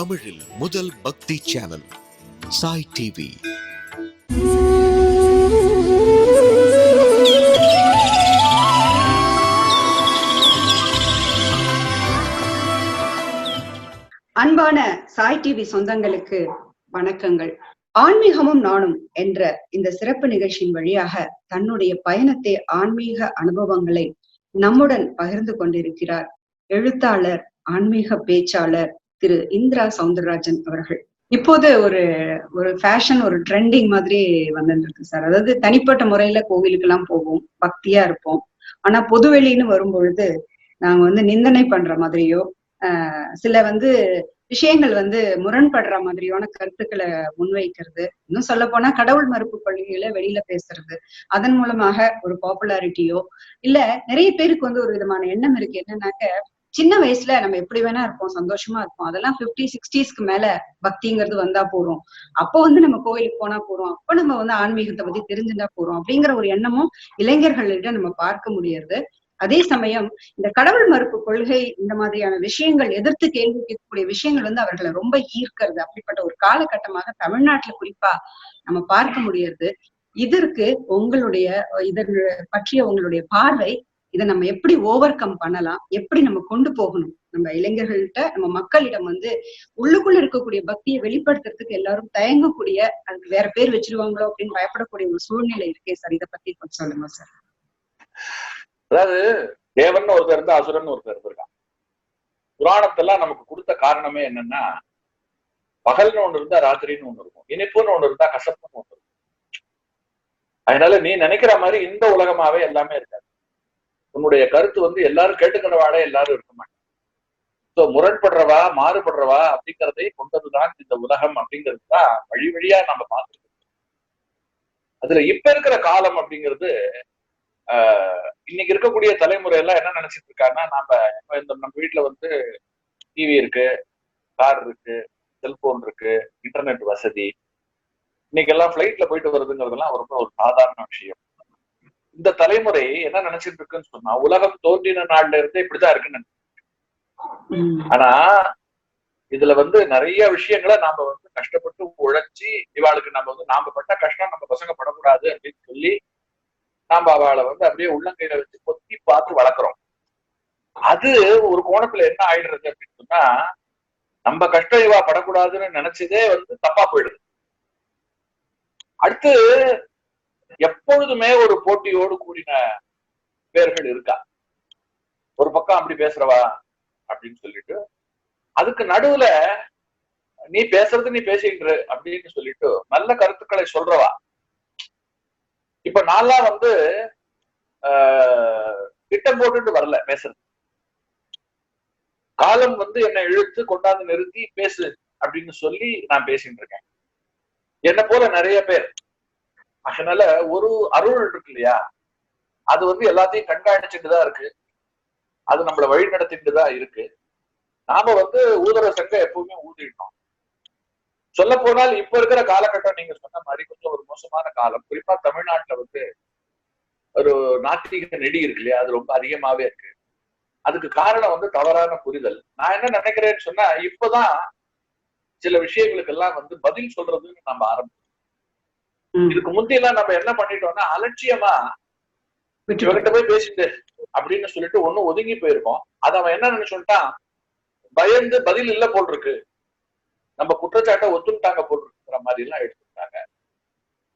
தமிழில் முதல் பக்தி சேனல் சாய் டிவி. அன்பான சாய் டிவி சொந்தங்களுக்கு வணக்கங்கள். ஆன்மீகமும் நானும் என்ற இந்த சிறப்பு நிகழ்ச்சியின் வழியாக தன்னுடைய பயணத்தை ஆன்மீக அனுபவங்களை நம்முடன் பகிர்ந்து கொண்டிருக்கிறார் எழுத்தாளர் ஆன்மீக பேச்சாளர் திரு இந்திரா சவுந்தரராஜன் அவர்கள். இப்போது ஒரு ஒரு ஃபேஷன் ஒரு ட்ரெண்டிங் மாதிரி வந்துருக்கு சார். அதாவது தனிப்பட்ட முறையில கோவிலுக்கு எல்லாம் போவோம் பக்தியா இருப்போம். ஆனா பொதுவெளின்னு வரும்பொழுது நாங்க வந்து நிந்தனை பண்ற மாதிரியோ ஆஹ் சில வந்து விஷயங்கள் வந்து முரண்படுற மாதிரியான கருத்துக்களை முன்வைக்கிறது. இன்னும் சொல்ல போனா கடவுள் மறுப்பு கொள்கைகளை வெளியில பேசுறது. அதன் மூலமாக ஒரு பாப்புலாரிட்டியோ இல்ல நிறைய பேருக்கு வந்து ஒரு விதமான எண்ணம் இருக்கு. என்னன்னாக்க சின்ன வயசுல நம்ம எப்படி வேணா இருப்போம் சந்தோஷமா இருப்போம். அதெல்லாம் பிப்டி சிக்ஸ்டீஸ்க்கு மேல பக்திங்கிறது வந்தா போறோம் அப்போ வந்து நம்ம கோயிலுக்கு போனா போறோம் அப்ப நம்ம வந்து ஆன்மீகத்தை பத்தி தெரிஞ்சுட்டா போறோம் அப்படிங்கிற ஒரு எண்ணமும் இளைஞர்களிடம் நம்ம பார்க்க முடியறது. அதே சமயம் இந்த கடவுள் மறுப்பு கொள்கை இந்த மாதிரியான விஷயங்கள் எதிர்த்து கேள்வி கேட்கக்கூடிய விஷயங்கள் வந்து அவர்களை ரொம்ப ஈர்க்கிறது. அப்படிப்பட்ட ஒரு காலகட்டமாக தமிழ்நாட்டுல குறிப்பா நம்ம பார்க்க முடியறது. இதற்கு உங்களுடைய இதன் பற்றிய உங்களுடைய பார்வை இதை நம்ம எப்படி ஓவர் கம் பண்ணலாம்? எப்படி நம்ம கொண்டு போகணும்? நம்ம இளைஞர்கள்ட்ட நம்ம மக்களிடம் வந்து உள்ளுக்குள்ள இருக்கக்கூடிய பக்தியை வெளிப்படுத்துறதுக்கு எல்லாரும் தயங்கக்கூடிய அதுக்கு வேற பேர் வச்சிருவாங்களோ அப்படின்னு பயப்படக்கூடிய ஒரு சூழ்நிலை இருக்கே சார். இதை பத்தி கொஞ்சம் சொல்லுங்க சார். அதாவது தேவன் ஒருத்தர் இருந்தா அசுரன் ஒருத்தர் இருந்திருக்கான் புராணத்தெல்லாம் நமக்கு கொடுத்த காரணமே என்னன்னா பகல்னு ஒண்ணு இருந்தா ராத்திரின்னு ஒண்ணு இருக்கும். இனிப்புன்னு ஒண்ணு இருந்தா கசப்புன்னு ஒண்ணு இருக்கும். அதனால நீ நினைக்கிற மாதிரி இந்த உலகமாவே எல்லாமே இருக்காது. உன்னுடைய கருத்து வந்து எல்லாரும் கேட்டுக்கிறவாட எல்லாரும் இருக்க மாட்டாங்க. ஸோ முரண்படுறவா மாறுபடுறவா அப்படிங்கிறதை கொண்டதுதான் இந்த உலகம் அப்படிங்கிறது தான் வழி வழியா நம்ம பார்த்துருக்கோம் அதுல இப்ப இருக்கிற காலம் அப்படிங்கிறது ஆஹ் இன்னைக்கு இருக்கக்கூடிய தலைமுறை எல்லாம் என்ன நினைச்சிட்டு இருக்காங்கன்னா நாம இப்ப இந்த நம்ம வீட்டுல வந்து டிவி இருக்கு கார் இருக்கு செல்போன் இருக்கு இன்டர்நெட் வசதி. இன்னைக்கு எல்லாம் பிளைட்ல போயிட்டு வருதுங்கிறதுலாம் ரொம்ப ஒரு சாதாரண விஷயம். இந்த தலைமுறை என்ன நினைச்சிட்டு இருக்குன்னு சொன்னா உலகம் தோன்றின நாள்ல இருந்து இப்படிதான் இருக்குன்னு ஆனா இதுல வந்து நிறைய விஷயங்களை நாம வந்து கஷ்டப்பட்டு உழைச்சி இவாளுக்கு நம்ம வந்து நாம பட்ட கஷ்டம் நம்ம பசங்க படக்கூடாது அப்படின்னு சொல்லி நாம அவளை வந்து அப்படியே உள்ளங்கையில வச்சு பொத்தி பார்த்து வளர்க்குறோம். அது ஒரு கோணத்துல என்ன ஆயிடுறது அப்படின்னு சொன்னா நம்ம கஷ்டம் இவா படக்கூடாதுன்னு நினைச்சதே வந்து தப்பா போயிடுது. அடுத்து எப்பொழுதுமே ஒரு போட்டியோடு கூடின பேர்கள் இருக்கா? ஒரு பக்கம் அப்படி பேசுறவா? அப்படின்னு சொல்லிட்டு அதுக்கு நடுவுல நீ பேசுறது நீ பேசிட்டு அப்படின்னு சொல்லிட்டு நல்ல கருத்துக்களை சொல்றவா? இப்ப நான்லாம் வந்து திட்டம் போட்டுட்டு வரல பேசுறது. காலம் வந்து என்னை இழுத்து கொண்டாந்து நிறுத்தி பேசு அப்படின்னு சொல்லி நான் பேசிட்டு இருக்கேன். என்ன போல நிறைய பேர். அதனால ஒரு அருள் இருக்கு இல்லையா அது வந்து எல்லாத்தையும் கண்காணிச்சுட்டு தான் இருக்கு. அது நம்மளை வழி நடத்திட்டு தான் இருக்கு. நாம வந்து ஊதர சங்க எப்பவுமே ஊதிட்டோம் சொல்ல போனால் இப்ப இருக்கிற காலகட்டம் நீங்க சொன்ன மாதிரி கொஞ்சம் ஒரு மோசமான காலம். குறிப்பா தமிழ்நாட்டுல வந்து ஒரு நாத்திக நெடி இருக்கு இல்லையா? அது ரொம்ப அதிகமாவே இருக்கு. அதுக்கு காரணம் வந்து தவறான புரிதல். நான் என்ன நினைக்கிறேன்னு சொன்னா இப்பதான் சில விஷயங்களுக்கு எல்லாம் வந்து பதில் சொல்றதுன்னு நம்ம ஆரம்பிச்சோம். இதுக்கு முந்தையெல்லாம் நம்ம என்ன பண்ணிட்டோம்னா அலட்சியமா இவகிட்ட போய் பேசிட்டு அப்படின்னு சொல்லிட்டு ஒண்ணு ஒதுங்கி போயிருக்கோம். அதை அவன் என்ன நினைச்சுட்டான் பயந்து பதில் இல்ல போல் இருக்கு நம்ம குற்றச்சாட்டை ஒத்துட்டாங்க போல் இருக்கிற மாதிரி எல்லாம் எடுத்துட்டாங்க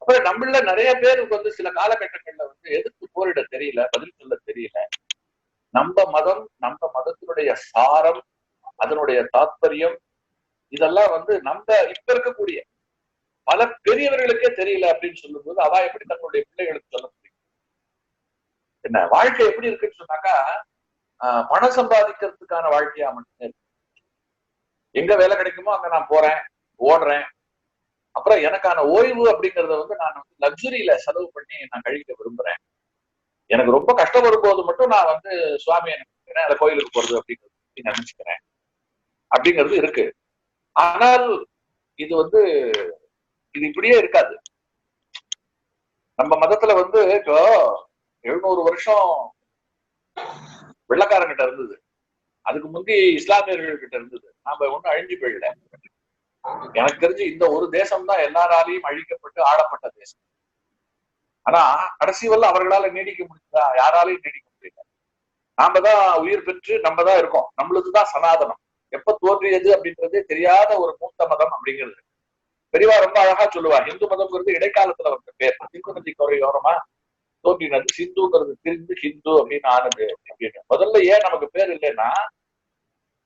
அப்புறம் நம்மள நிறைய பேருக்கு வந்து சில காலகட்டங்கள்ல வந்து எதிர்த்து போரிட தெரியல பதில் சொல்ல தெரியல. நம்ம மதம் நம்ம மதத்தினுடைய சாரம் அதனுடைய தாத்பரியம் இதெல்லாம் வந்து நம்ம இப்ப இருக்கக்கூடிய பல பெரியவர்களுக்கே தெரியல அப்படின்னு சொல்லும்போது அவ எப்படி தன்னுடைய பிள்ளைகளுக்கு சொல்ல முடியும்? என்ன வாழ்க்கை எப்படி இருக்குன்னு சொன்னாக்கா பணம் சம்பாதிக்கிறதுக்கான வாழ்க்கையா மட்டுமே இருக்கு. எங்க வேலை கிடைக்குமோ அங்க நான் போறேன் ஓடுறேன். அப்புறம் எனக்கான ஓய்வு அப்படிங்கறத வந்து நான் வந்து லக்ஸுரியில செலவு பண்ணி நான் கழிக்க விரும்புறேன். எனக்கு ரொம்ப கஷ்டப்படும் போது மட்டும் நான் வந்து சுவாமியை நினைச்சுக்கிறேன் அதை கோயிலுக்கு போறது அப்படிங்கிறது நினைச்சுக்கிறேன். அப்படிங்கிறது இருக்கு. ஆனால் இது வந்து இது இப்படியே இருக்காது. நம்ம மதத்துல வந்து இப்போ எழுநூறு வருஷம் வெள்ளக்காரங்கிட்ட இருந்தது. அதுக்கு முந்தி இஸ்லாமியர்கள் கிட்ட இருந்தது. நாம ஒண்ணும் அழிஞ்சு போயிடல. எனக்கு தெரிஞ்சு இந்த ஒரு தேசம் தான் எல்லாராலையும் அழிக்கப்பட்டு ஆடப்பட்ட தேசம். ஆனா கடைசி வரல அவர்களால நீடிக்க முடியுதா யாராலையும் நீடிக்க முடியல. நாம தான் உயிர் பெற்று நம்ம தான் இருக்கோம். நம்மளுக்கு தான் சனாதனம். எப்ப தோன்றியது அப்படின்றதே தெரியாத ஒரு மூத்த மதம் அப்படிங்கிறது. பெரியவா ரொம்ப அழகா சொல்லுவா ஹிந்து மதம்ங்கிறது இடைக்காலத்துல வந்த பேர். சிந்து நதி குறையோரமா தோன்றினது. சிந்துங்கிறது திரிந்து ஹிந்து அப்படின்னு ஆனது அப்படின்னு. முதல்ல ஏன் நமக்கு பேர் இல்லைன்னா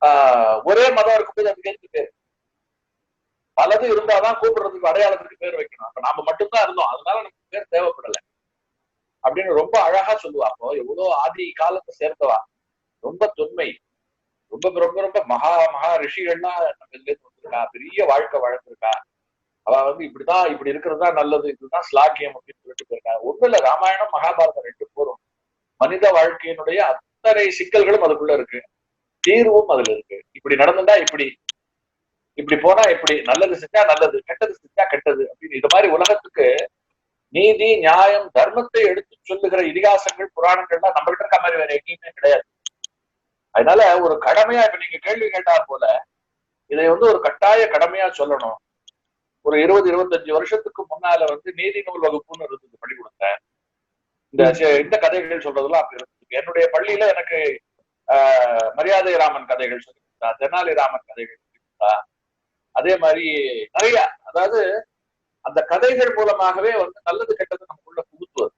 ஆஹ் ஒரே மதம் இருக்கும்போது அதுக்கு எதுக்கு பேர். பலது இருந்தாதான் கூப்பிடுறதுக்கு அடையாளத்துக்கு பேர் வைக்கணும். அப்ப நாம மட்டும்தான் இருந்தோம். அதனால நமக்கு பேர் தேவைப்படலை. அப்படின்னு ரொம்ப அழகா சொல்லுவா அப்போ எவ்வளவு ஆதி காலத்தை சேர்த்தவா ரொம்ப தொன்மை. ரொம்ப ரொம்ப ரொம்ப மகா மகா ரிஷிகள்லாம் நம்ம இதுல இருந்து வந்திருக்கா பெரிய வாழ்க்கை வாழ்ந்திருக்கா. அவ வந்து இப்படிதான் இப்படி இருக்கிறது தான் நல்லது இதுதான் ஸ்லாக்கியம் அப்படின்னு சொல்லிட்டு போயிருக்காங்க. ஒண்ணு இல்ல ராமாயணம் மகாபாரதம் ரெண்டு போரும். மனித வாழ்க்கையினுடைய அத்தனை சிக்கல்களும் அதுக்குள்ள இருக்கு. தீர்வும் அதுல இருக்கு. இப்படி நடந்துட்டா இப்படி இப்படி போனா இப்படி நல்லது செஞ்சா நல்லது கெட்டது செஞ்சா கெட்டது அப்படின்னு இது மாதிரி உலகத்துக்கு நீதி நியாயம் தர்மத்தை எடுத்து சொல்லுகிற இதிகாசங்கள் புராணங்கள்லாம் நம்ம கிட்ட இருக்க மாதிரி வேற எங்கேயுமே கிடையாது. அதனால ஒரு கடமையா இப்ப நீங்க கேள்வி கேட்டா போல இதை வந்து ஒரு கட்டாய கடமையா சொல்லணும். ஒரு இருபது இருபத்தஞ்சு வருஷத்துக்கு முன்னால வந்து நீதி நூல் வகுப்புன்னு இருந்தது பள்ளிக்கூடத்துல இந்த இந்த கதைகள் சொல்றதெல்லாம் அப்படி இருந்தது என்னுடைய பள்ளியில எனக்கு ஆஹ் மரியாதை ராமன் கதைகள் சொல்லி கொடுத்தா தெனாலி ராமன் கதைகள் சொல்லி கொடுத்தா அதே மாதிரி நிறைய அதாவது அந்த கதைகள் மூலமாகவே வந்து நல்லது கெட்டது நமக்குள்ள புகுத்துவது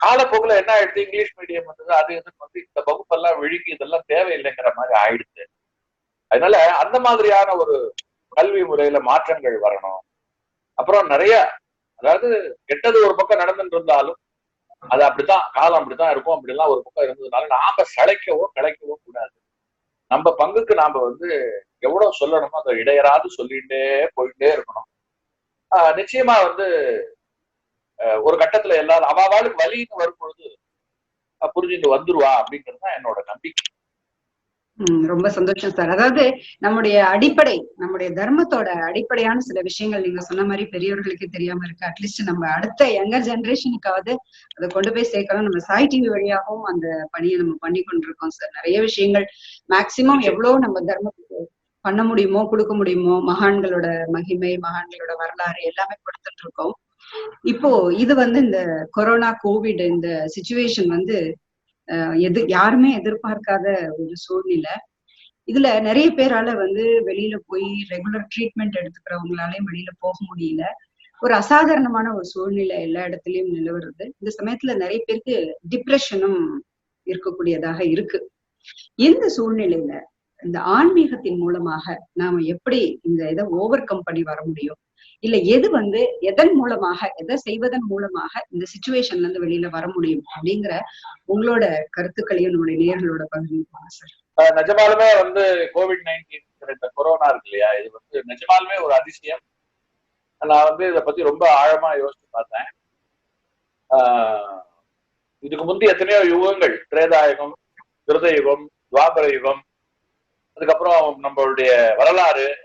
காலப்போக்குல என்ன ஆயிடுச்சு இங்கிலீஷ் மீடியம் வந்தது அது இதுன்னு வந்து இந்த வகுப்பெல்லாம் விழுங்கி இதெல்லாம் தேவையில்லைங்கிற மாதிரி ஆயிடுச்சு அதனால அந்த மாதிரியான ஒரு கல்வி முறையில மாற்றங்கள் வரணும். அப்புறம் நிறைய அதாவது கெட்டது ஒரு பக்கம் நடந்துட்டு இருந்தாலும் அது அப்படித்தான் காலம் அப்படித்தான் இருக்கும். அப்படிலாம் ஒரு பக்கம் இருந்ததுனால நாம சளைக்கவோ கலைக்கவோ கூடாது. நம்ம பங்குக்கு நாம வந்து எவ்வளவு சொல்லணுமோ அதை இடையராது சொல்லிட்டே போயிட்டே இருக்கணும். நிச்சயமா வந்து ஒரு கட்டத்துல எல்லாரும் அவாவாளுக்கு வலின்னு வரும் பொழுது புரிஞ்சுட்டு வந்துருவா அப்படிங்கிறது தான் என்னோட நம்பிக்கை. ரொம்ப சந்தோஷம் சார். அதாவது நம்முடைய அடிப்படை நம்முடைய தர்மத்தோட அடிப்படையான சில விஷயங்கள் நீங்க சொன்ன மாதிரி பெரியவர்களுக்கு தெரியாம இருக்கு. அட்லீஸ்ட் நம்ம அடுத்த யங்கர் ஜெனரேஷனுக்காவது அதை கொண்டு போய் சேர்க்கலாம் நம்ம சாய் டிவி வழியாகவும் அந்த பணியை நம்ம பண்ணி கொண்டிருக்கோம் சார். நிறைய விஷயங்கள் மேக்சிமம் எவ்வளவு நம்ம தர்மத்துக்கு பண்ண முடியுமோ கொடுக்க முடியுமோ மகான்களோட மகிமை மகான்களோட வரலாறு எல்லாமே கொடுத்துட்டு இருக்கோம். இப்போ இது வந்து இந்த கொரோனா கோவிட் இந்த சுச்சுவேஷன் வந்து எது யாருமே எதிர்பார்க்காத ஒரு சூழ்நிலை. இதுல நிறைய பேரால வந்து வெளியில போய் ரெகுலர் ட்ரீட்மெண்ட் எடுத்துக்கிறவங்களாலையும் வெளியில போக முடியல. ஒரு அசாதாரணமான ஒரு சூழ்நிலை எல்லா இடத்துலயும் நிலவுறது. இந்த சமயத்துல நிறைய பேருக்கு டிப்ரெஷனும் இருக்கக்கூடியதாக இருக்கு. இந்த சூழ்நிலையில இந்த ஆன்மீகத்தின் மூலமாக நாம எப்படி இந்த இதை ஓவர் கம் பண்ணி வர முடியும்? இல்ல எது வந்து எதன் மூலமாக எதை செய்வதன் மூலமாக இந்த சுச்சுவேஷன்ல இருந்து வெளியில வர முடியும் அப்படிங்கிற உங்களோட கருத்துக்களையும் நம்முடைய நேர்களோட பகிர்ந்துக்கோங்க சார் நிஜமாலுமே வந்து கோவிட் நைன்டீன் இந்த கொரோனா இருக்கு இல்லையா? இது வந்து நிஜமாலுமே ஒரு அதிசயம். நான் வந்து இதை பத்தி ரொம்ப ஆழமா யோசிச்சு பார்த்தேன். ஆஹ் இதுக்கு முந்தி எத்தனையோ யுகங்கள் திரேதாயுகம் கிருத யுகம் துவாபர யுகம் அதுக்கப்புறம் நம்மளுடைய வரலாறு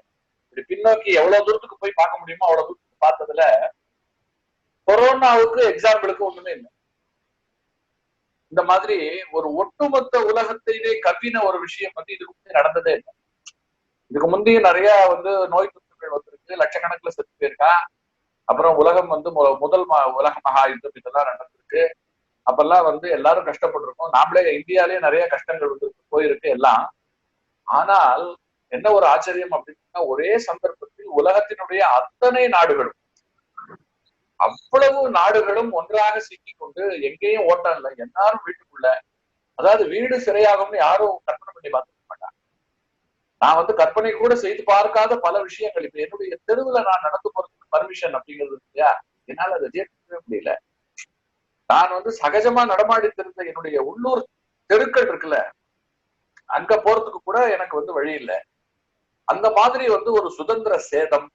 இப்படி பின்னோக்கி எவ்வளவு தூரத்துக்கு போய் பார்க்க முடியுமோ அவ்வளவு தூரத்துக்கு பார்த்ததுல கொரோனாவுக்கு எக்ஸாம்பிளுக்கு ஒண்ணுமே இல்லை. இந்த மாதிரி ஒரு ஒட்டுமொத்த உலகத்தையே கவ்வின ஒரு விஷயம் வந்து இதுக்கு முந்தி நடந்ததே இல்லை. இதுக்கு முந்தைய நிறைய வந்து நோய் தொற்றுகள் வந்திருக்கு லட்சக்கணக்கில் செத்து போயிருக்கா. அப்புறம் உலகம் வந்து மு- முதல் உலக மகா யுத்தம் இதெல்லாம் நடந்திருக்கு. அப்பெல்லாம் வந்து எல்லாரும் கஷ்டப்பட்டிருக்கோம். நாமளே இந்தியாலேயே நிறைய கஷ்டங்கள் வந்து போயிருக்கு எல்லாம். ஆனால் என்ன ஒரு ஆச்சரியம் அப்படின்னா ஒரே சந்தர்ப்பத்தில் உலகத்தினுடைய அத்தனை நாடுகளும் அவ்வளவு நாடுகளும் ஒன்றாக சிக்கிக் கொண்டு எங்கேயும் ஓட்டம் இல்லை. எல்லாரும் வீட்டுக்குள்ள அதாவது வீடு சிறையாகும்னு யாரும் கற்பனை பண்ணி பார்த்துக்க மாட்டாங்க. நான் வந்து கற்பனை கூட செய்து பார்க்காத பல விஷயங்கள். இப்ப என்னுடைய தெருவுல நான் நடந்து போறதுக்கு பர்மிஷன் அப்படிங்கிறது இல்லையா? என்னால அதை ஜெயிக்கவே முடியல. நான் வந்து சகஜமா நடமாடி தெரிந்த என்னுடைய உள்ளூர் தெருக்கள் இருக்குல்ல அங்க போறதுக்கு கூட எனக்கு வந்து வழி இல்லை. அந்த மாதிரி வந்து ஒரு சுதந்திர சேதம்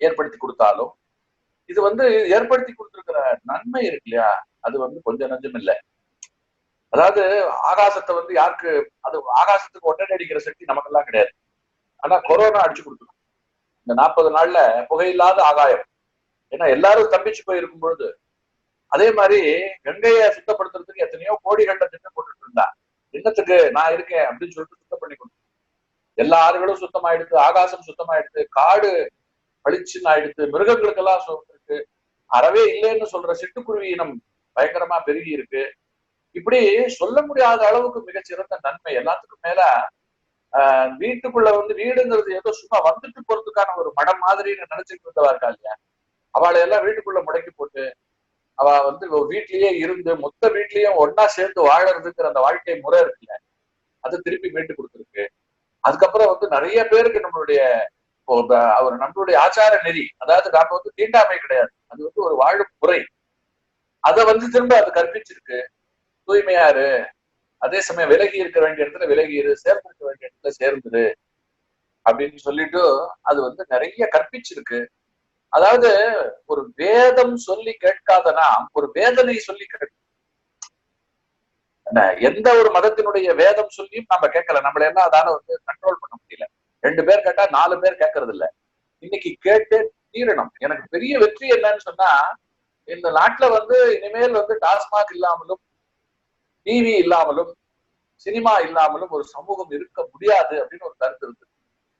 ஏற்படுத்தி கொடுத்தாலும் இது வந்து ஏற்படுத்தி கொடுத்திருக்கிற நன்மை இருக்கு இல்லையா? அது வந்து கொஞ்சம் நஞ்சம் இல்லை. அதாவது ஆகாசத்தை வந்து யாருக்கு அது ஆகாசத்துக்கு ஒட்டடை அடிக்கிற சக்தி நமக்கெல்லாம் கிடையாது. ஆனா கொரோனா அடிச்சு கொடுத்துரும். இந்த நாற்பது நாள்ல புகையில்லாத ஆகாயம். ஏன்னா எல்லாரும் தப்பிச்சு போயிருக்கும் பொழுது அதே மாதிரி கங்கையை சுத்தப்படுத்துறதுக்கு எத்தனையோ கோடிகள்ல திட்டம் போட்டுட்டு இருந்தா. என்னத்துக்கு நான் இருக்கேன் அப்படின்னு சொல்லிட்டு சுத்தம் பண்ணி கொடுத்து எல்லா ஆறுகளும் சுத்தமாயிடுது ஆகாசம் சுத்தமாயிடுது காடு பளிச்சுன்னு ஆயிடுது மிருகங்களுக்கெல்லாம் சுத்தம் இருக்கு. அறவே இல்லைன்னு சொல்ற சிட்டுக்குருவி இனம் பயங்கரமா பெருகி இருக்கு. இப்படி சொல்ல முடியாத அளவுக்கு மிகச்சிறந்த நன்மை. எல்லாத்துக்கும் மேல ஆஹ் வீட்டுக்குள்ள வந்து வீடுங்கிறது ஏதோ சும்மா வந்துட்டு போறதுக்கான ஒரு மடம் மாதிரின்னு நினைச்சிட்டு இருந்தவா இருக்கா இல்லையா? அவளை எல்லாம் வீட்டுக்குள்ள முடக்கி போட்டு அவ வந்து வீட்லயே இருந்து மொத்த வீட்லயும் ஒன்னா சேர்ந்து வாழறதுங்கிற அந்த வாழ்க்கை முறை இருக்குல்ல அது திருப்பி மீட்டு கொடுத்துருக்கு. அதுக்கப்புறம் வந்து நிறைய பேருக்கு நம்மளுடைய அவர் நம்மளுடைய ஆச்சார நெறி அதாவது நாம வந்து தீண்டாமை கிடையாது. அது வந்து ஒரு வாழும் முறை. அதை வந்து திரும்ப அது கற்பிச்சிருக்கு. தூய்மையாரு அதே சமயம் விலகி இருக்க வேண்டிய இடத்துல விலகி இரு. சேர்ந்து இருக்க வேண்டிய இடத்துல சேர்ந்துரு. அப்படின்னு சொல்லிட்டு அது வந்து நிறைய கற்பிச்சிருக்கு. அதாவது ஒரு வேதம் சொல்லி கேட்காத நாம் ஒரு வேதனை சொல்லி கேட்கும் எந்த ஒரு மதத்தினுடைய வேதம் சொல்லியும் நம்ம கேட்கல. நம்மள என்ன அதால வந்து கண்ட்ரோல் பண்ண முடியல. ரெண்டு பேர் கேட்டா நாலு பேர் கேட்கறது இல்ல இன்னைக்கு கேட்டு தீரணும். எனக்கு பெரிய வெற்றி என்னன்னு சொன்னா இந்த நாட்டுல வந்து இனிமேல் வந்து டாஸ்மாக் இல்லாமலும் டிவி இல்லாமலும் சினிமா இல்லாமலும் ஒரு சமூகம் இருக்க முடியாது அப்படின்னு ஒரு கருத்து இருக்கு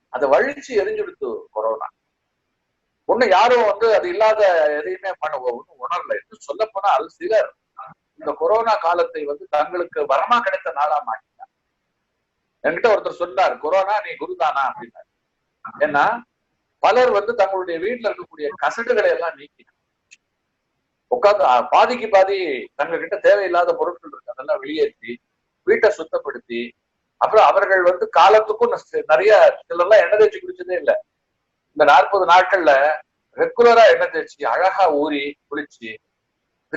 அதை வழிச்சு எரிஞ்சுடுத்து கொரோனா. ஒண்ணு யாரும் வந்து அது இல்லாத எதையுமே பண்ண ஒன்றும் உணரல. என்று சொல்ல போனால் சிலர் இந்த கொரோனா காலத்தை வந்து தங்களுக்கு வரமா கிடைத்த நாளா மாட்டினார் என்கிட்ட ஒருத்தர் சொன்னார் கொரோனா நீ குருதானா? அப்படின்னாரு. ஏன்னா பலர் வந்து தங்களுடைய வீட்டுல இருக்கக்கூடிய கசடுகளை எல்லாம் நீக்கி உட்காந்து பாதிக்கு பாதி தங்க கிட்ட தேவையில்லாத பொருட்கள் இருக்கு அதெல்லாம் வெளியேற்றி வீட்டை சுத்தப்படுத்தி அப்புறம் அவர்கள் வந்து காலத்துக்கும் நிறைய சிலர்லாம் எண்ணெய் தேய்ச்சி குடிச்சதே இல்லை. இந்த நாற்பது நாட்கள்ல ரெகுலரா எண்ணெய் தேய்ச்சி அழகா ஊறி குளிச்சு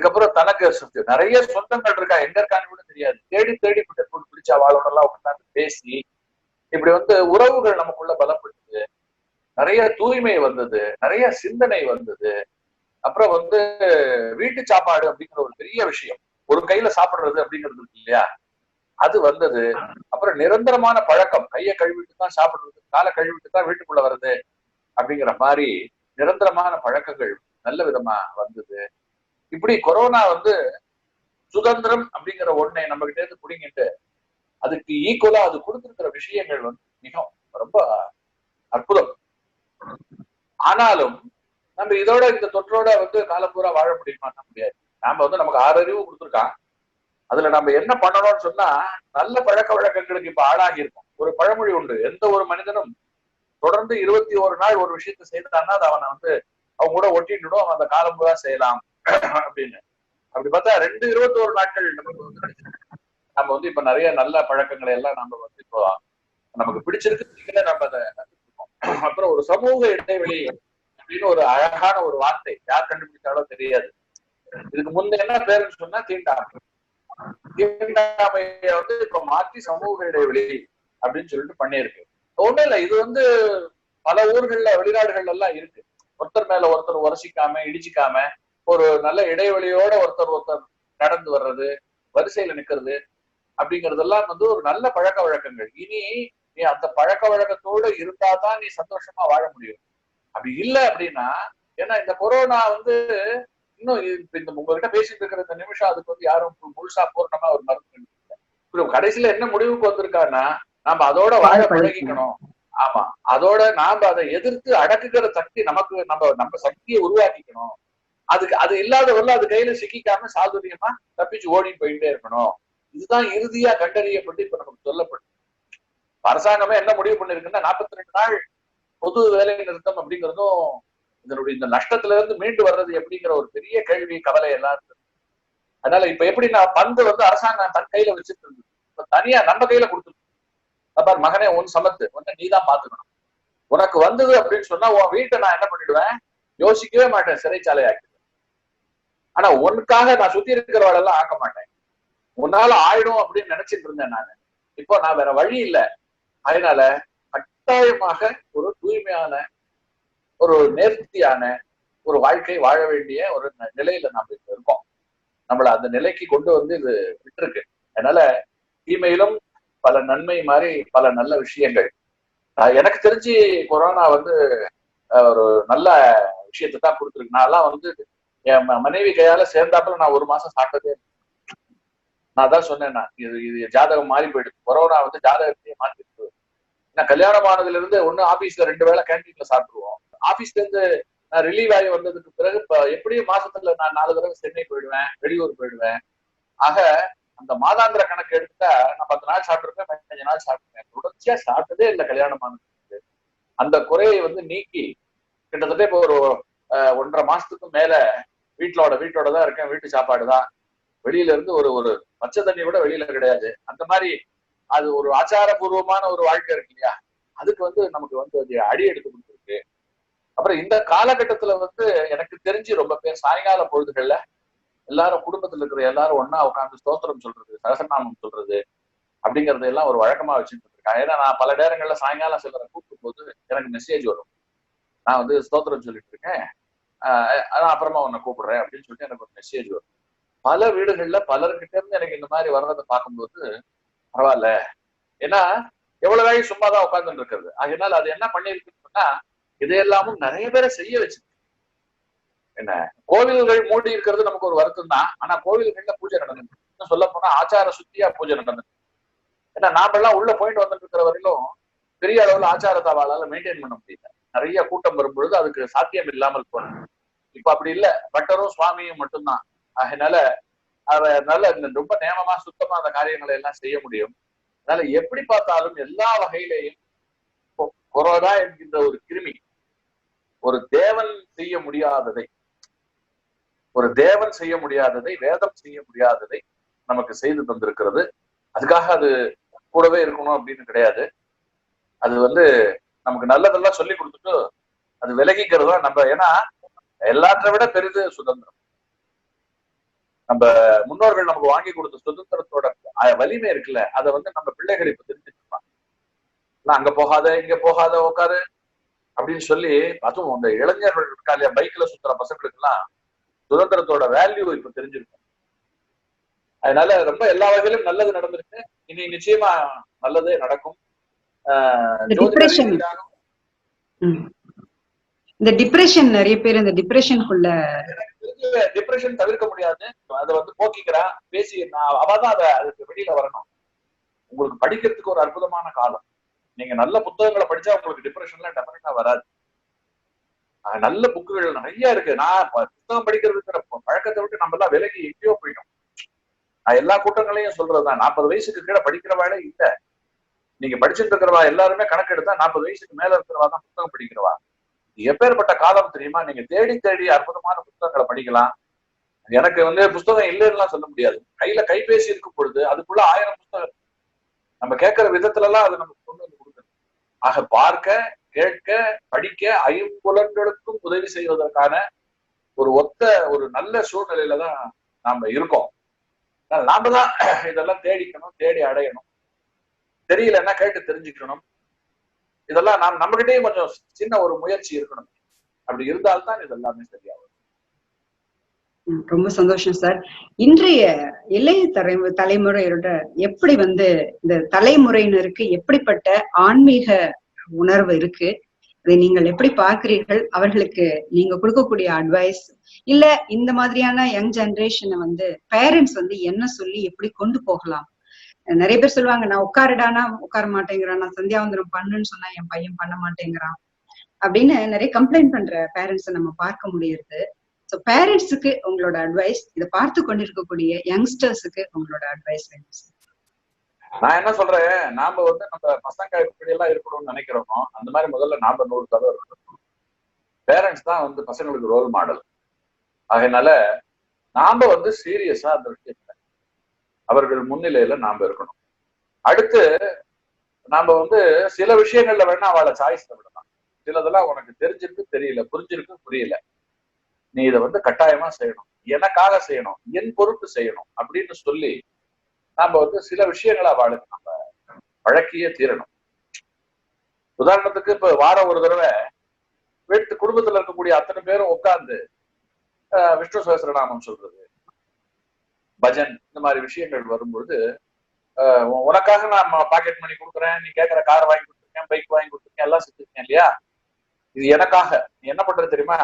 அதுக்கப்புறம் தனக்கு சொத்து. நிறைய சொந்தங்கள் இருக்கா? எங்க இருக்கான்னு கூட தெரியாது. தேடி தேடி பிடிச்ச அவளோட எல்லாம் உட்காந்து பேசி இப்படி வந்து உறவுகள் நமக்குள்ள பலப்பட்டது நிறைய தூய்மை வந்தது நிறைய சிந்தனை வந்தது. அப்புறம் வந்து வீட்டு சாப்பாடு அப்படிங்கிற ஒரு பெரிய விஷயம். ஒரு கையில சாப்பிடுறது அப்படிங்கிறது இருக்கு இல்லையா? அது வந்தது. அப்புறம் நிரந்தரமான பழக்கம். கையை கழுவிட்டு தான் சாப்பிடுறது காலை கழுவிட்டு தான் வீட்டுக்குள்ள வருது அப்படிங்கிற மாதிரி நிரந்தரமான பழக்கங்கள் நல்ல விதமா வந்தது. இப்படி கொரோனா வந்து சுதந்திரம் அப்படிங்கிற ஒண்ணை நம்ம கிட்ட இருந்து புடிங்கிட்டு அதுக்கு ஈக்குவலா அது கொடுத்திருக்கிற விஷயங்கள் வந்து மிகவும் ரொம்ப அற்புதம். ஆனாலும் நம்ம இதோட இந்த தொற்றோட வந்து காலம்பூரா வாழ முடியுமா முடியாது. நாம வந்து நமக்கு ஆறறிவு கொடுத்துருக்கான். அதுல நம்ம என்ன பண்ணணும்னு சொன்னா நல்ல பழக்க வழக்கங்களுக்கு இப்ப ஆளாகி இருக்கும். ஒரு பழமொழி உண்டு எந்த ஒரு மனிதனும் தொடர்ந்து இருபத்தி ஒரு நாள் ஒரு விஷயத்த செய்தான்னா அது அவனை வந்து அவங்க கூட ஒட்டிட்டுடும் அவன் அந்த காலம் பூரா செய்யலாம். அப்படின்னு. அப்படி பார்த்தா ரெண்டு இருபத்தோரு நாட்கள் நமக்கு வந்து கிடைச்சிருக்கு. நம்ம வந்து இப்ப நிறைய நல்ல பழக்கங்களை எல்லாம் நம்ம வந்து இப்போ நமக்கு பிடிச்சிருக்கு. நம்ம அதை அப்புறம் ஒரு சமூக இடைவெளி அப்படின்னு ஒரு அழகான ஒரு வார்த்தை யார் கண்டுபிடிச்சாலோ தெரியாது. இதுக்கு முந்தைய என்ன பேருன்னு சொன்னா தீண்டாமை. தீண்டாமைய வந்து இப்ப மாற்றி சமூக இடைவெளி அப்படின்னு சொல்லிட்டு பண்ணியிருக்கு. ஒண்ணும் இல்ல இது வந்து பல ஊர்கள்ல வெளிநாடுகள்ல எல்லாம் இருக்கு. ஒருத்தர் மேல ஒருத்தர் உரசிக்காம இடிச்சிக்காம ஒரு நல்ல இடைவெளியோட ஒருத்தர் ஒருத்தர் நடந்து வர்றது வரிசையில நிக்கிறது அப்படிங்கறதெல்லாம் வந்து ஒரு நல்ல பழக்க வழக்கங்கள். இனி நீ அந்த பழக்க வழக்கத்தோட இருந்தாதான் நீ சந்தோஷமா வாழ முடியும். அப்படி இல்ல அப்படின்னா ஏன்னா இந்த கொரோனா வந்து இன்னும் இப்ப இந்த உங்ககிட்ட பேசிட்டு இருக்கிற இந்த நிமிஷம் அதுக்கு வந்து யாரும் முழுசா பூர்ணமா ஒரு மருந்து கடைசியில என்ன முடிவுக்கு வந்திருக்காருன்னா நாம அதோட வாழ பழகிக்கணும். ஆமா. அதோட நாம அதை எதிர்த்து அடக்குகிற சக்தி நமக்கு நம்ம நம்ம சக்தியை உருவாக்கிக்கணும். அதுக்கு அது இல்லாதவர்கள் அது கையில சிக்கிக்காம சாதுரியமா தப்பிச்சு ஓடி போயிட்டே இருக்கணும். இதுதான் இறுதியா கண்டறியப்பட்டு இப்ப நமக்கு சொல்லப்படும் அரசாங்கமே என்ன முடிவு பண்ணிருக்குன்னா நாற்பத்தி ரெண்டு நாள் பொது வேலை நிறுத்தம் அப்படிங்கிறதும் இதனுடைய இந்த நஷ்டத்துல இருந்து மீண்டு வர்றது எப்படிங்கிற ஒரு பெரிய கேள்வி கவலை எல்லாம் இருந்தது அதனால இப்ப எப்படின்னா பந்து வந்து அரசாங்கம் தன் கையில வச்சுட்டு இருந்தது? இப்ப தனியா நம்ம கையில கொடுத்துருக்கு பார் மகனே உன் சமத்து. உன்னை நீதான் பாத்துக்கணும் உனக்கு வந்தது அப்படின்னு சொன்னா உன் வீட்டை நான் என்ன பண்ணிடுவேன்? யோசிக்கவே மாட்டேன் சிறைச்சாலை ஆக்கிடுவேன் ஆனா உனக்காக நான் சுத்தி இருக்கிறவளெல்லாம் ஆக்க மாட்டேன். உன்னால ஆயிடும் அப்படின்னு நினைச்சிட்டு இருந்தேன் நான். இப்போ நான் வேற வழி இல்லை. அதனால கட்டாயமாக ஒரு தூய்மையான ஒரு நேர்த்தியான ஒரு வாழ்க்கை வாழ வேண்டிய ஒரு ந- நிலையில நாம இப்ப இருக்கோம். நம்மள அந்த நிலைக்கு கொண்டு வந்து இது விட்டுருக்கு. அதனால தீமையிலும் பல நன்மை மாதிரி பல நல்ல விஷயங்கள். எனக்கு தெரிஞ்சு கொரோனா வந்து ஒரு நல்ல விஷயத்தை தான் கொடுத்துருக்கு. நான்லாம் வந்து என் மனைவி கையால சேர்ந்தாப்புல நான் ஒரு மாசம் சாப்பிட்டதே நான் தான் சொன்னேன் நான் இது இது ஜாதகம் மாறி போயிடுது. கொரோனா வந்து ஜாதகத்தையே மாத்திருக்கு நான் கல்யாணம் ஆனதுல இருந்து ஒண்ணு ஆபீஸ்ல ரெண்டு வேளை கேன்டீன்ல சாப்பிடுவோம் ஆபீஸ்ல இருந்து நான் ரிலீவ் ஆகி வந்ததுக்கு பிறகு இப்ப எப்படியும் மாசத்துல நான் நாலு தடவை சென்னை போயிடுவேன் வெளியூர் போயிடுவேன். ஆக அந்த மாதாந்திர கணக்கு எடுத்துட்டா நான் பத்து நாள் சாப்பிட்டிருப்பேன் பதினஞ்சு நாள் சாப்பிட்டுருப்பேன். தொடர்ச்சியா சாப்பிட்டதே இல்லை கல்யாணம் ஆனதுக்கு அந்த குறையை வந்து நீக்கி கிட்டத்தட்ட இப்போ ஒரு ஒன்றரை மாசத்துக்கும் மேல வீட்டோட வீட்டோட தான் இருக்கேன். வீட்டு சாப்பாடு தான் வெளியில இருந்து ஒரு ஒரு பச்சை தண்ணி கூட வெளியில கிடையாது. அந்த மாதிரி அது ஒரு ஆச்சாரபூர்வமான ஒரு வாழ்க்கை இருக்கு இல்லையா? அதுக்கு வந்து நமக்கு வந்து அது அடி எடுத்து கொடுத்துருக்கு. அப்புறம் இந்த காலகட்டத்துல வந்து எனக்கு தெரிஞ்சு ரொம்ப பேர் சாயங்கால பொழுதுகள்ல எல்லாரும் குடும்பத்துல இருக்கிற எல்லாரும் ஒன்னா உட்காந்து ஸ்தோத்திரம் சொல்றது சகசநாமம் சொல்றது அப்படிங்கறது எல்லாம் ஒரு வழக்கமா வச்சுட்டு இருக்காங்க ஏன்னா நான் பல நேரங்கள்ல சாயங்காலம் சிலரை கூப்பிடும் போது எனக்கு மெசேஜ் வரும். நான் வந்து ஸ்தோத்திரம் சொல்லிட்டு இருக்கேன். அதான் அப்புறமா உன்னை கூப்பிடுறேன் அப்படின்னு சொல்லிட்டு எனக்கு ஒரு மெசேஜ் வரும். பல வீடுகள்ல பலர்கிட்ட இருந்து எனக்கு இந்த மாதிரி வர்றதை பார்க்கும்போது பரவாயில்ல. ஏன்னா எவ்வளவு வேலை சும்மா தான் உட்கார்ந்துட்டு இருக்கிறது. அதனால அது என்ன பண்ணிருக்குன்னு சொன்னா இதையெல்லாமும் நிறைய பேரை செய்ய வச்சிருக்கு என்ன? கோவில்கள் மூடி இருக்கிறது நமக்கு ஒரு வருத்தம் தான் ஆனா கோவில்கள்ல பூஜை நடந்துருக்கு சொல்ல போனா ஆச்சார சுத்தியா பூஜை நடந்துருக்கு ஏன்னா நாமெல்லாம் உள்ள போயிட்டு வந்துட்டு இருக்கிற வரையிலும் பெரிய அளவுல ஆச்சாரத்தை அவளால மெயின்டைன் பண்ண முடியல. நிறைய கூட்டம் வரும்பொழுது அதுக்கு சாத்தியம் இல்லாமல் போனது. இப்ப அப்படி இல்ல. பட்டரும் சுவாமியும் மட்டும்தான். அதனால அதனால ரொம்ப நேமமா சுத்தமா அந்த காரியங்களை எல்லாம் செய்ய முடியும். அதனால எப்படி பார்த்தாலும் எல்லா வகையிலையும் கொ- கொரோனா என்கின்ற ஒரு கிருமி ஒரு தேவன் செய்ய முடியாததை ஒரு தேவன் செய்ய முடியாததை வேதம் செய்ய முடியாததை நமக்கு செய்து தந்திருக்கிறது. அதுக்காக அது கூடவே இருக்கணும் அப்படின்னு கிடையாது. அது வந்து நமக்கு நல்லதெல்லாம் சொல்லி கொடுத்துட்டு அது விலகிக்கிறதா நம்ம ஏன்னா எல்லாற்றை விட பெரிது சுதந்திரம். நம்ம முன்னோர்கள் நமக்கு வாங்கி கொடுத்த சுதந்திரத்தோட வலிமை இருக்குல்ல அதை வந்து நம்ம பிள்ளைகள் இப்ப தெரிஞ்சுட்டு இருப்பாங்க. அங்க போகாத இங்க போகாத உட்காரு அப்படின்னு சொல்லி அதுவும் அந்த இளைஞர்கள் இருக்கா இல்லையா பைக்ல சுத்துற பசங்களுக்கு எல்லாம் சுதந்திரத்தோட வேல்யூ இப்ப தெரிஞ்சிருக்கும். அதனால ரொம்ப எல்லா வகையிலும் நல்லது நடந்திருக்கு. இனி நிச்சயமா நல்லதே நடக்கும். ஆஹ் இந்த இந்த டிப்ரெஷன் நிறைய பேர் இந்த டிப்ரெஷனுக்குள்ள டிப்ரெஷன் தவிர்க்க முடியாது. அதை வந்து போக்கிக்கிறா பேசி நான் அவதான் அதை அதுக்கு வெளியில வரணும். உங்களுக்கு படிக்கிறதுக்கு ஒரு அற்புதமான காலம். நீங்க நல்ல புத்தகங்களை படிச்சா உங்களுக்கு டிப்ரெஷன்லாம் டெஃபினட்டா வராது. நல்ல புக்குகள் நிறைய இருக்கு. நான் புத்தகம் படிக்கிறதுங்கிற பழக்கத்தை விட்டு நம்ம எல்லாம் விலகி எங்கேயோ போயிட்டோம். நான் எல்லா கூட்டங்களையும் சொல்றதுதான். நாற்பது வயசுக்கு கீழே படிக்கிற இல்லை இல்ல. நீங்க படிச்சுட்டு இருக்கிறவா எல்லாருமே கணக்கு எடுத்தா நாற்பது வயசுக்கு மேல இருக்கிறவா தான் புத்தகம் படிக்கிறவா? எப்பேற்பட்ட காலம் தெரியுமா? நீங்க தேடி தேடி அற்புதமான புத்தகங்களை படிக்கலாம். எனக்கு வந்து புஸ்தகம் இல்லைன்னுலாம் சொல்ல முடியாது. கையில கைபேசி இருக்கும் பொழுது அதுக்குள்ள ஆயிரம் புத்தகம் இருக்கு. நம்ம கேட்கிற விதத்துல எல்லாம் அது நமக்கு கொண்டு வந்து கொடுக்கணும் ஆக பார்க்க கேட்க படிக்க ஐம்புலன்களுக்கும் உதவி செய்வதற்கான ஒரு ஒத்த ஒரு நல்ல சூழ்நிலையில தான் நாம இருக்கோம். நாம தான் இதெல்லாம் தேடிக்கணும் தேடி அடையணும். தெரியலன்னா கேட்டு தெரிஞ்சுக்கணும். இதெல்லாம் நாம் நம்மகிட்டயும் கொஞ்சம் சின்ன ஒரு முயற்சி இருக்கணும். அப்படி இருந்தால்தான் இது எல்லாமே சரியாகும் ரொம்ப சந்தோஷம் சார். இன்றைய இளைய தலை தலைமுறையோட எப்படி வந்து இந்த தலைமுறையினருக்கு எப்படிப்பட்ட ஆன்மீக உணர்வு இருக்கு? அதை நீங்கள் எப்படி பார்க்கிறீர்கள்? அவர்களுக்கு நீங்க கொடுக்கக்கூடிய அட்வைஸ் இல்ல இந்த மாதிரியான யங் ஜெனரேஷனை வந்து பேரண்ட்ஸ் வந்து என்ன சொல்லி எப்படி கொண்டு போகலாம்? நிறைய பேர் சொல்லுவாங்க நான் உட்காருடானா உட்கார மாட்டேங்கிறான். நான் சந்தியாவந்தனம் பண்ணுன்னு சொன்னா என் பையன் பண்ண மாட்டேங்கிறான். அப்படின்னு நிறைய கம்ப்ளைண்ட் பண்ற பேரண்ட்ஸை நம்ம பார்க்க முடியுது. ஸோ பேரண்ட்ஸுக்கு உங்களோட அட்வைஸ் இதை பார்த்து கொண்டிருக்கக்கூடிய யங்ஸ்டர்ஸுக்கு உங்களோட அட்வைஸ் வேணும் நான் என்ன சொல்றேன்? நாம வந்து நம்ம பசங்க இப்படி எல்லாம் இருக்கணும்னு நினைக்கிறோமோ அந்த மாதிரி முதல்ல நாம நூறு தடவை இருக்கணும். பேரண்ட்ஸ் தான் வந்து பசங்களுக்கு ரோல் மாடல் அதனால நாம வந்து சீரியஸா அந்த விஷயத்த அவர்கள் முன்னிலையில நாம இருக்கணும். அடுத்து நாம வந்து சில விஷயங்கள்ல வேணா அவளை சாய்ஸ் விடலாம். சிலதெல்லாம் உனக்கு தெரிஞ்சிருக்கு தெரியல புரிஞ்சிருக்கு புரியல. நீ இதை வந்து கட்டாயமா செய்யணும். எனக்காக செய்யணும் என் பொருட்டு செய்யணும் அப்படின்னு சொல்லி நாம வந்து சில விஷயங்களை அவளுக்கு நம்ம வழக்கியே தீரணும். உதாரணத்துக்கு இப்ப வாரம் ஒரு தடவை வீட்டு குடும்பத்துல இருக்கக்கூடிய அத்தனை பேரும் உட்கார்ந்து விஷ்ணு சகஸ்ரநாமம் சொல்றது. பஜன் இந்த மாதிரி விஷயங்கள் வரும்பொழுது உனக்காக நான் பாக்கெட் மணி கொடுக்குறேன் நீ கேட்குற கார் வாங்கி கொடுத்துருக்கேன் பைக் வாங்கி கொடுத்துருக்கேன் எல்லாம் செஞ்சிருக்கேன் இல்லையா? இது எனக்காக. நீ என்ன பண்றது தெரியுமா?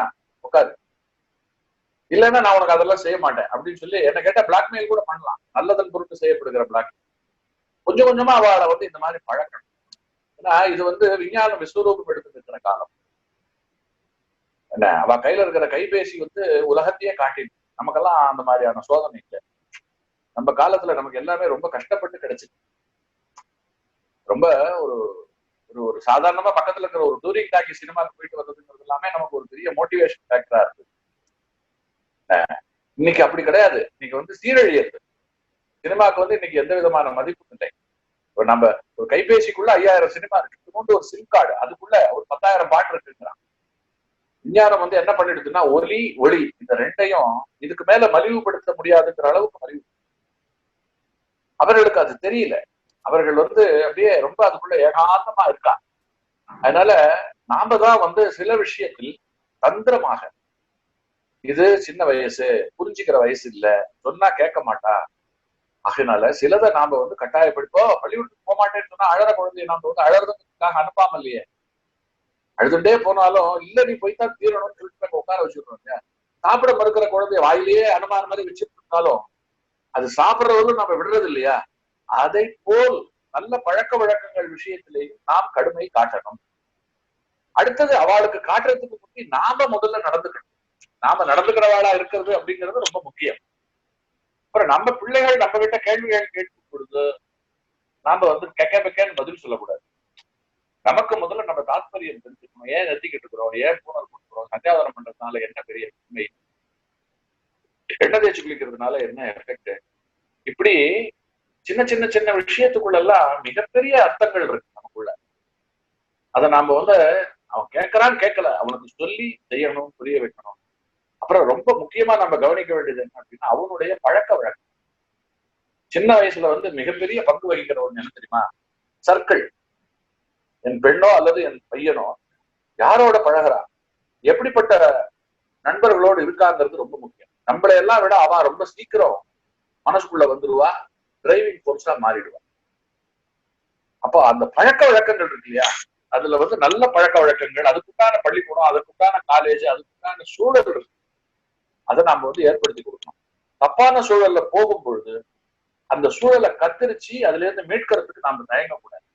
உட்காரு இல்லைன்னா நான் உனக்கு அதெல்லாம் செய்ய மாட்டேன் அப்படின்னு சொல்லி என்ன கேட்டா பிளாக்மெயில் கூட பண்ணலாம். நல்லதன் பொருட்டு செய்யப்படுகிற பிளாக் கொஞ்சம் கொஞ்சமா அவளை வந்து இந்த மாதிரி பழக்கணும். ஏன்னா இது வந்து விஞ்ஞானம் விஸ்வரூபம் எடுத்து இருக்கிற காலம். என்ன? அவ கையில இருக்கிற கைபேசி வந்து உலகத்தையே காட்டிடு நமக்கெல்லாம் அந்த மாதிரியான சோதனை இல்லை. நம்ம காலத்துல நமக்கு எல்லாமே ரொம்ப கஷ்டப்பட்டு கிடைச்சிது. ரொம்ப ஒரு ஒரு ஒரு சாதாரணமா பக்கத்துல இருக்கிற ஒரு டூரிங் டாக்கி சினிமாக்கு போயிட்டு வர்றதுங்கிறது எல்லாமே நமக்கு ஒரு பெரிய மோட்டிவேஷன் ஃபேக்டரா இருக்கு. இன்னைக்கு அப்படி கிடையாது. இன்னைக்கு வந்து சீரழியது சினிமாக்கு வந்து இன்னைக்கு எந்த விதமான மதிப்பும் இல்லை. நம்ம ஒரு கைபேசிக்குள்ள ஐயாயிரம் சினிமா இருக்கு. கொண்டு ஒரு சிம் கார்டு அதுக்குள்ள ஒரு பத்தாயிரம் பாட்டு இருக்குங்கிறான். விஞ்ஞானம் வந்து என்ன பண்ணிடுதுன்னா ஒலி ஒளி இந்த ரெண்டையும் இதுக்கு மேல மலிவுபடுத்த முடியாதுங்கிற அளவுக்கு மலிவு அவர்களுக்கு அது தெரியல. அவர்கள் வந்து அப்படியே ரொம்ப அதுக்குள்ள ஏகாந்தமா இருக்கா அதனால நாம தான் வந்து சில விஷயத்தில் தந்திரமாக இது சின்ன வயசு புரிஞ்சுக்கிற வயசு இல்ல சொன்னா கேட்க மாட்டா. அதனால சிலதை நாம வந்து கட்டாயப்படுத்தோம் பள்ளிக்கூடத்துக்கு போக மாட்டேன்னு சொன்னா அழற குழந்தைய நாம வந்து அழறதுக்காக அனுப்பாம இல்லையே. அழுதுண்டே போனாலும் இல்ல நீ போய்தான் தீரணும்னு சொல்லிட்டு உட்கார வச்சிருக்கோம் சாப்பிட மறுக்கிற குழந்தைய வாயிலேயே அனுமான மாதிரி வச்சுட்டு இருந்தாலும் அது சாப்பிடுறவர்களும் நம்ம விடுறது இல்லையா அதை போல் நல்ல பழக்க வழக்கங்கள் விஷயத்திலேயும் நாம் கடுமை காட்டணும். அடுத்தது அவளுக்கு காட்டுறதுக்கு முன்னாடி நாம முதல்ல நடந்துக்கணும். நாம நடந்துக்கிறவாளா இருக்கிறது அப்படிங்கிறது ரொம்ப முக்கியம். அப்புறம் நம்ம பிள்ளைகள் நம்ம கிட்ட கேள்விகள் கேட்கும் பொழுது நாம வந்து கெக்க பெக்கன்னு பதில் சொல்லக்கூடாது. நமக்கு முதல்ல நம்ம தாத்பரியம் தெரிஞ்சுக்கணும். ஏன் நெத்திக்கிட்டு இருக்கிறோம்? ஏன் பூனல் கொடுக்குறோம் சத்தியாவதனம் பண்றதுனால என்ன பெரிய உண்மை எண்ணெய் தேய்ச்சி குளிக்கிறதுனால என்ன எஃபெக்ட் இப்படி சின்ன சின்ன சின்ன விஷயத்துக்குள்ள எல்லாம் மிகப்பெரிய அர்த்தங்கள் இருக்கு நமக்குள்ள. அதை நாம வந்து அவன் கேட்கறான்னு கேட்கல. அவனுக்கு சொல்லி செய்யணும் புரிய வைக்கணும். அப்புறம் ரொம்ப முக்கியமா நம்ம கவனிக்க வேண்டியது என்ன அப்படின்னா அவனுடைய பழக்க வழக்கம். சின்ன வயசுல வந்து மிகப்பெரிய பங்கு வகிக்கிற ஒண்ணு என்ன தெரியுமா? சர்க்கிள். என் பெண்ணோ அல்லது என் பையனோ யாரோட பழகிறான் எப்படிப்பட்ட நண்பர்களோடு இருக்காங்கிறது ரொம்ப முக்கியம். நம்மளை எல்லாம் விட அவன் ரொம்ப சீக்கிரம் மனசுக்குள்ள வந்துருவா டிரைவிங் போர்ஸா மாறிடுவா. அப்போ அந்த பழக்க வழக்கங்கள் இருக்கு இல்லையா? அதுல வந்து நல்ல பழக்க வழக்கங்கள் அதுக்குண்டான பள்ளிக்கூடம் அதுக்குண்டான காலேஜ் அதுக்குண்டான சூழல் இருக்கு. அதை நாம வந்து ஏற்படுத்தி கொடுக்கணும். தப்பான சூழல்ல போகும் பொழுது அந்த சூழலை கத்திரிச்சு அதுல இருந்து மீட்கிறதுக்கு நாம தயங்கக்கூடாது.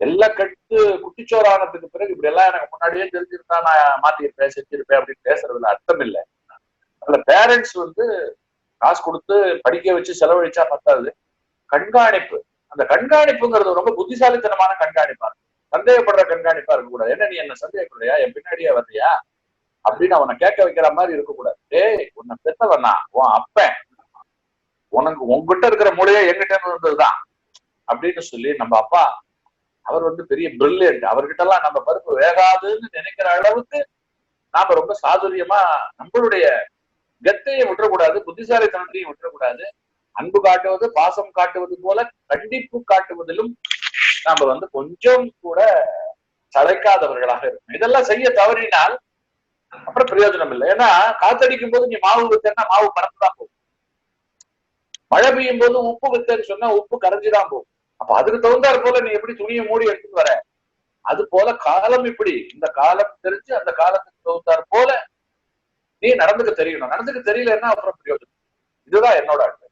எல்லாம் கட்டு குட்டிச்சோரானதுக்கு பிறகு இப்படி எல்லாம் எனக்கு முன்னாடியே தெரிஞ்சிருந்தா நான் மாத்திருப்பேன் செஞ்சிருப்பேன் அப்படின்னு பேசுறதுல அர்த்தம் இல்லை. அதுல பேரண்ட்ஸ் வந்து காசு கொடுத்து படிக்க வச்சு செலவழிச்சா பத்தாது. கண்காணிப்பு. அந்த கண்காணிப்புங்கிறது ரொம்ப புத்திசாலித்தனமான கண்காணிப்பா இருக்கு சந்தேகப்படுற கண்காணிப்பா இருக்கக்கூடாது. என்ன நீ என்ன சந்தேகப்படுறியா? என் பின்னாடியே வர்றியா? அப்படின்னு அவனை கேட்க வைக்கிற மாதிரி இருக்கக்கூடாது. டேய் உன்னை பெத்தவனா உன் அப்பன். உனக்கு உங்ககிட்ட இருக்கிற மூலையே எங்கிட்ட இருந்ததுதான் அப்படின்னு சொல்லி நம்ம அப்பா அவர் வந்து பெரிய பிரில்லியன்ட் அவர்கிட்ட எல்லாம் நம்ம பருப்பு வேகாதுன்னு நினைக்கிற அளவுக்கு நாம ரொம்ப சாதுரியமா நம்மளுடைய கத்தையும் விட்டுறக்கூடாது புத்திசாலித்தனத்தையும் விட்டுறக்கூடாது. அன்பு காட்டுவது பாசம் காட்டுவது போல கண்டிப்பு காட்டுவதிலும் நாம வந்து கொஞ்சம் கூட சளைக்காதவர்களாக இருக்கும் இதெல்லாம் செய்ய தவறினால் அப்புறம் பிரயோஜனம் இல்லை. ஏன்னா காத்தடிக்கும் போது நீ மாவு வித்தன்னா மாவு பறந்துதான் போகும். மழை பெய்யும் போது உப்பு வித்தன்னு சொன்னா உப்பு கரைஞ்சுதான் போகும். அப்ப அதுக்கு தகுந்தாற் போல நீ எப்படி துணியை மூடி எடுத்துட்டு வர? அது போல காலம் இப்படி. இந்த காலம் தெரிஞ்சு அந்த காலத்துக்கு தகுந்தாற் போல நீ நடந்துக்க தெரியணும். நடந்துக்க தெரியலன்னா அப்புறம் பிரயோஜனம் இதுதான் என்னோட அன்பு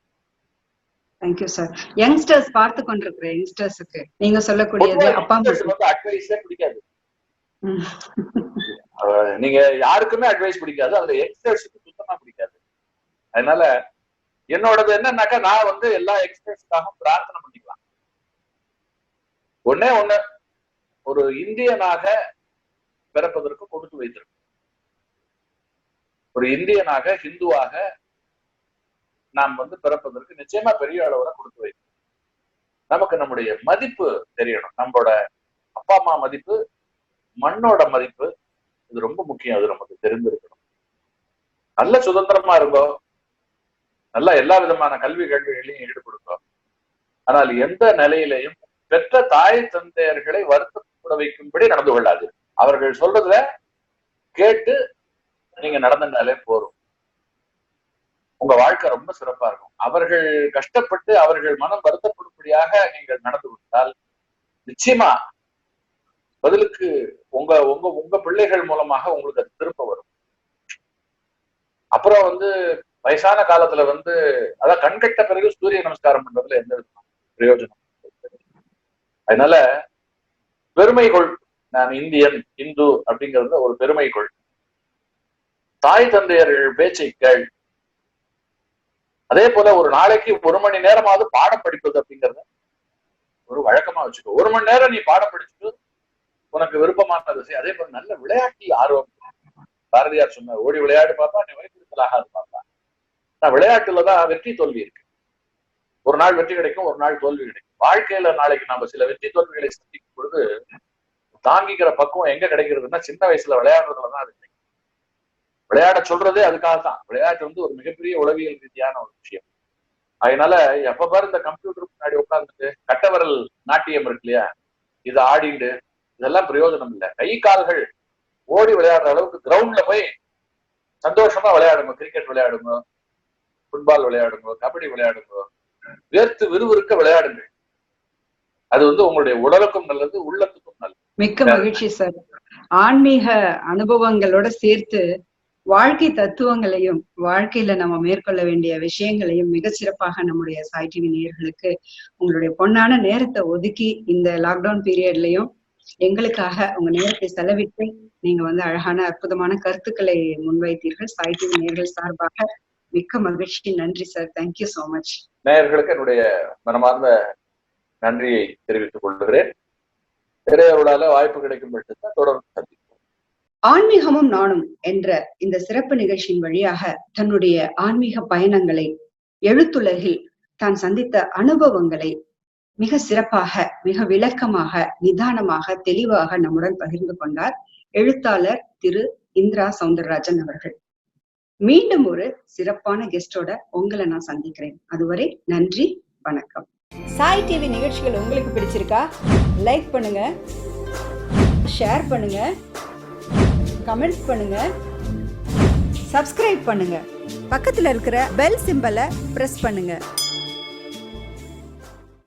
தேங்க்யூ சார் யங்ஸ்டர்ஸ் பார்த்து கொண்டிருக்கிற யங்ஸ்டர்ஸுக்கு நீங்க சொல்லக்கூடியது அப்பா வந்து அட்வைஸே பிடிக்காது. நீங்க யாருக்குமே அட்வைஸ் பிடிக்காது. அதுல யங்ஸ்டர்ஸுக்கு சுத்தமா பிடிக்காது. அதனால என்னோடது என்னன்னாக்கா நான் வந்து எல்லா யங்ஸ்டர்ஸ்க்காகவும் பிரார்த்தனை பண்ணிக்கலாம். ஒண்ணே ஒண்ணு ஒரு இந்தியனாக பிறப்பதற்கு கொடுத்து வைத்திருக்கும் ஒரு இந்தியனாக ஹிந்துவாக நாம் வந்து பிறப்பதற்கு நிச்சயமா பெரிய அளவுல கொடுத்து வைக்கணும். நமக்கு நம்முடைய மதிப்பு தெரியணும். நம்மளோட அப்பா அம்மா மதிப்பு மண்ணோட மதிப்பு இது ரொம்ப முக்கியம். அது நமக்கு தெரிந்திருக்கணும். நல்ல சுதந்திரமா இருந்தோம் நல்ல எல்லா விதமான கல்வி கல்விகளையும் ஈடுபடுத்தோ ஆனால் எந்த நிலையிலையும் பெற்ற தாய் தந்தையர்களை வருத்தப்பட வைக்கும்படி நடந்து கொள்ளாது அவர்கள் சொல்றதுல கேட்டு நீங்க நடந்துட்டாலே போதும். உங்க வாழ்க்கை ரொம்ப சிறப்பா இருக்கும். அவர்கள் கஷ்டப்பட்டு அவர்கள் மனம் வருத்தப்படும்படியாக நீங்கள் நடந்து கொண்டால் நிச்சயமா பதிலுக்கு உங்க உங்க உங்க பிள்ளைகள் மூலமாக உங்களுக்கு அது திரும்ப வரும். அப்புறம் வந்து வயசான காலத்துல வந்து அதான் கண்கட்ட பிறகு சூரிய நமஸ்காரம் பண்றதுல எந்த பிரயோஜனம் அதனால பெருமை கொள் நான் இந்தியன் இந்து அப்படிங்கறது ஒரு பெருமை கொள் தாய் தந்தையர்கள் பேச்சை கேள் அதே போல ஒரு நாளைக்கு ஒரு மணி நேரமாவது பாடம் படிப்பது அப்படிங்கறத ஒரு வழக்கமா வச்சுக்கோ. ஒரு மணி நேரம் நீ பாடம் படிச்சுட்டு உனக்கு விருப்பமானது விஷயம் அதே போல நல்ல விளையாட்டில் ஆர்வம். பாரதியார் சொன்ன ஓடி விளையாடு பாப்பா நீ வைத்திருத்தலாகாது பாப்பா. நான் விளையாட்டுலதான் வெற்றி தோல்வி இருக்கு. ஒரு நாள் வெற்றி கிடைக்கும் ஒரு நாள் தோல்வி கிடைக்கும். வாழ்க்கையில நாளைக்கு நாம சில வெற்றி தோல்விகளை சந்திக்கும் பொழுது தாங்கிக்கிற பக்குவம் எங்க கிடைக்கிறதுன்னா சின்ன வயசுல விளையாடுறதுலதான் அது விளையாட சொல்றதே அதுக்காக தான் விளையாட்டு வந்து ஒரு மிகப்பெரிய உளவியல் ரீதியான ஒரு விஷயம். அதனால எப்ப பாரு இந்த கம்ப்யூட்டர் முன்னாடி உட்கார்ந்துட்டு கட்டவரல் நாட்டியம் இருக்கு இல்லையா? இது ஆடிண்டு இதெல்லாம் பிரயோஜனம் இல்லை. கை கால்கள் ஓடி விளையாடுற அளவுக்கு கிரவுண்ட்ல போய் சந்தோஷமா விளையாடுங்க. கிரிக்கெட் விளையாடுங்க. ஃபுட்பால் விளையாடுங்க. கபடி விளையாடுங்க. வேர்த்து விறுவிறுக்க விளையாடுங்க. அது வந்து உங்களுடைய உடலுக்கும் நல்லது உள்ளத்துக்கும் நல்லது. மிக்க மகிழ்ச்சி சார். ஆன்மீக அனுபவங்களோட சேர்த்து வாழ்க்கை தத்துவங்களையும் வாழ்க்கையில நம்ம மேற்கொள்ள வேண்டிய விஷயங்களையும் மிக சிறப்பாக நம்முடைய சாய் டிவி நேயர்களுக்கு உங்களுடைய பொன்னான நேரத்தை ஒதுக்கி இந்த லாக்டவுன் பீரியட்லயும் எங்களுக்காக உங்க நேரத்தை செலவிட்டு நீங்க வந்து அழகான அற்புதமான கருத்துக்களை முன்வைத்தீர்கள். சாய் டிவி நேயர்கள் சார்பாக மிக்க மகிழ்ச்சி. நன்றி சார் தேங்க்யூ சோ மச் நேயர்களுக்கு என்னுடைய மனமார்ந்த நன்றியை தெரிவித்துக் கொள்கிறேன். இறையருளால வாய்ப்பு கிடைக்கும் பட்சத்தை தொடர்ந்து ஆன்மீகமும் நானும் என்ற இந்த சிறப்பு நிகழ்ச்சியின் வழியாக தன்னுடைய ஆன்மீக பயணங்களை எழுத்துலகில் தான் சந்தித்த அனுபவங்களை மிக சிறப்பாக மிக விளக்கமாக நிதானமாக தெளிவாக நம்முடன் பகிர்ந்து கொண்டார் எழுத்தாளர் திரு இந்திரா சவுந்தரராஜன் அவர்கள். மீண்டும் ஒரு சிறப்பான கெஸ்டோட உங்களை நான் சந்திக்கிறேன். அதுவரை நன்றி வணக்கம். சாய் டிவி நிகழ்ச்சிகள் உங்களுக்கு பிடிச்சிருக்கா? லைக் பண்ணுங்க ஷேர் பண்ணுங்க. கமெண்ட்ஸ் பண்ணுங்க. சப்ஸ்கிரைப் பண்ணுங்க. பக்கத்தில் இருக்கிற பெல் சிம்பலை ப்ரெஸ் பண்ணுங்க.